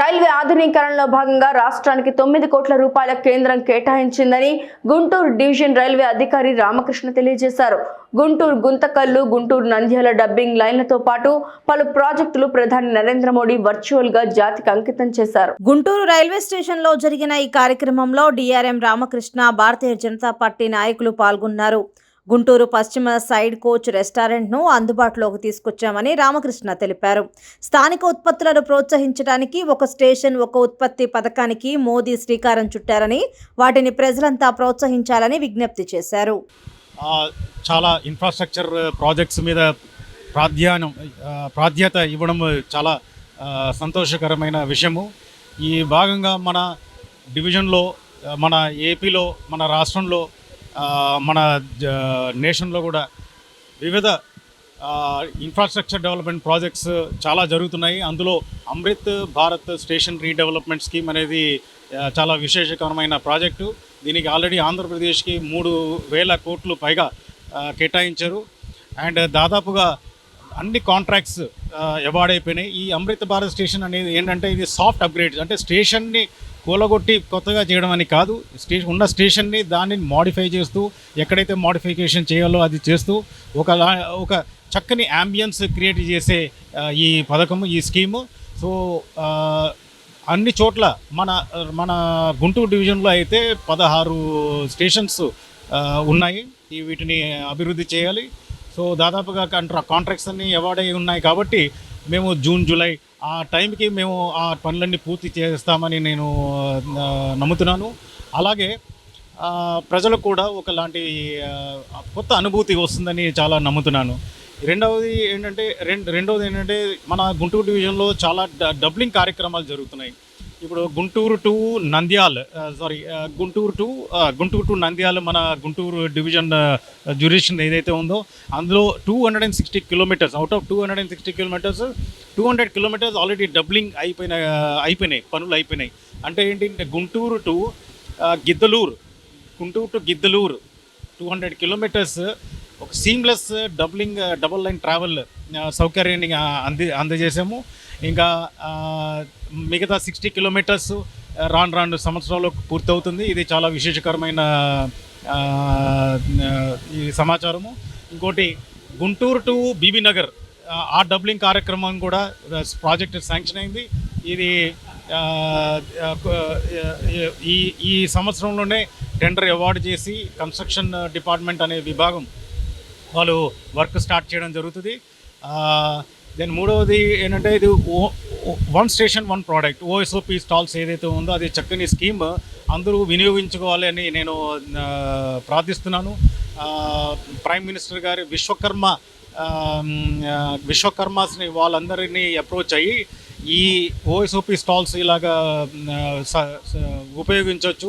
Railway ఆధునీకరణలో భాగంగా రాష్ట్రానికి తొమ్మిది కోట్ల రూపాయల కేంద్రం కేటాయించిందని గుంటూరు డివిజన్ రైల్వే అధికారి రామకృష్ణ తెలియజేశారు. గుంటూరు గుంతకల్లు గుంటూరు నంద్యాల డబ్బింగ్ లైన్లతో పాటు పలు ప్రాజెక్టులు ప్రధాని నరేంద్ర మోడీ వర్చువల్గా జాతికి అంకితం చేశారు. గుంటూరు రైల్వే స్టేషన్లో జరిగిన ఈ కార్యక్రమంలో డిఆర్ఎం రామకృష్ణ భారతీయ జనతా పార్టీ నాయకులు పాల్గొన్నారు. గుంటూరు పశ్చిమ సైడ్ కోచ్ రెస్టారెంట్ను అందుబాటులోకి తీసుకొచ్చామని రామకృష్ణ తెలిపారు. స్థానిక ఉత్పత్తులను ప్రోత్సహించడానికి ఒక స్టేషన్ ఒక ఉత్పత్తి పథకానికి మోదీ శ్రీకారం చుట్టారని వాటిని ప్రజలంతా ప్రోత్సహించాలని విజ్ఞప్తి చేశారు. చాలా ఇన్ఫ్రాస్ట్రక్చర్ ప్రాజెక్ట్స్ మీద ప్రాధాన్యం ప్రాధాన్యత ఇవ్వడం చాలా సంతోషకరమైన విషయము. ఈ భాగంగా మన డివిజన్లో మన ఏపీలో మన రాష్ట్రంలో మన జ- నేషన్లో కూడా వివిధ ఇన్ఫ్రాస్ట్రక్చర్ డెవలప్మెంట్ ప్రాజెక్ట్స్ చాలా జరుగుతున్నాయి. అందులో Amrit Bharat station redevelopment scheme అనేది చాలా విశేషకరమైన ప్రాజెక్టు. దీనికి ఆల్రెడీ ఆంధ్రప్రదేశ్కి మూడు వేల కోట్లు పైగా కేటాయించారు. అండ్ దాదాపుగా అన్ని కాంట్రాక్ట్స్ అవార్డ్ అయిపోయినాయి. ఈ అమృత్ భారత్ స్టేషన్ అనేది ఏంటంటే ఇది సాఫ్ట్ అప్గ్రేడ్ అంటే స్టేషన్ని కూలగొట్టి కొత్తగా చేయడం అని కాదు. స్టేషన్ ఉన్న స్టేషన్ని దాన్ని మాడిఫై చేస్తూ ఎక్కడైతే మాడిఫికేషన్ చేయాలో అది చేస్తూ ఒక ఒక చక్కని అంబియన్స్ క్రియేట్ చేసే ఈ పథకము ఈ స్కీము సో అన్ని చోట్ల మన మన గుంటూరు డివిజన్లో అయితే పదహారు స్టేషన్స్ ఉన్నాయి. వీటిని అభివృద్ధి చేయాలి. సో దాదాపుగా కాంట్రా కాంట్రాక్ట్స్ అన్ని అవార్డ్ అయి ఉన్నాయి కాబట్టి మేము జూన్ జూలై ఆ టైంకి మేము ఆ పనులన్నీ పూర్తి చేస్తామని నేను నమ్ముతున్నాను. అలాగే ప్రజలకు కూడా ఒకలాంటి కొత్త అనుభూతి వస్తుందని చాలా నమ్ముతున్నాను. రెండవది ఏంటంటే రెండు రెండవది ఏంటంటే మన గుంటూరు డివిజన్లో చాలా డ- డబ్లింగ్ కార్యక్రమాలు జరుగుతున్నాయి. ఇప్పుడు Guntur to Nandyal sorry Guntur to Guntur to Nandyal మన గుంటూరు డివిజన్ జ్యూరిషన్ ఏదైతే ఉందో అందులో two hundred and sixty kilometres out of two hundred and sixty kilometres two hundred kilometres already doubling అయిపోయిన అయిపోయినాయి పనులు అయిపోయినాయి. అంటే ఏంటి Guntur to Giddalur Guntur to Giddalur two hundred kilometres ఒక seamless doubling double line travel సౌకర్యాన్ని అంది అందజేసాము ఇంకా మిగతా సిక్స్టీ కిలోమీటర్స్ uh, రాను రాను సంవత్సరాలు పూర్తవుతుంది. ఇది చాలా విశేషకరమైన ఈ సమాచారము. ఇంకోటి గుంటూరు టు బీబీ నగర్ ఆ, డబ్లింగ్ కార్యక్రమం కూడా ప్రాజెక్ట్ శాంక్షన్ అయింది. ఇది ఈ ఈ సంవత్సరంలోనే టెండర్ అవార్డు చేసి కన్స్ట్రక్షన్ డిపార్ట్మెంట్ అనే విభాగం వాళ్ళు వర్క్ స్టార్ట్ చేయడం జరుగుతుంది. దెన్ మూడవది ఏంటంటే ఇది one station one product OSOP stalls ఏదైతే ఉందో అది చక్కని స్కీమ్ అందరూ వినియోగించుకోవాలి అని నేను ప్రార్థిస్తున్నాను. ప్రైమ్ మినిస్టర్ గారి విశ్వకర్మ విశ్వకర్మాస్ని వాళ్ళందరినీ అప్రోచ్ అయ్యి ఈ ఓఎస్ఓపి స్టాల్స్ ఇలాగా స- ఉపయోగించవచ్చు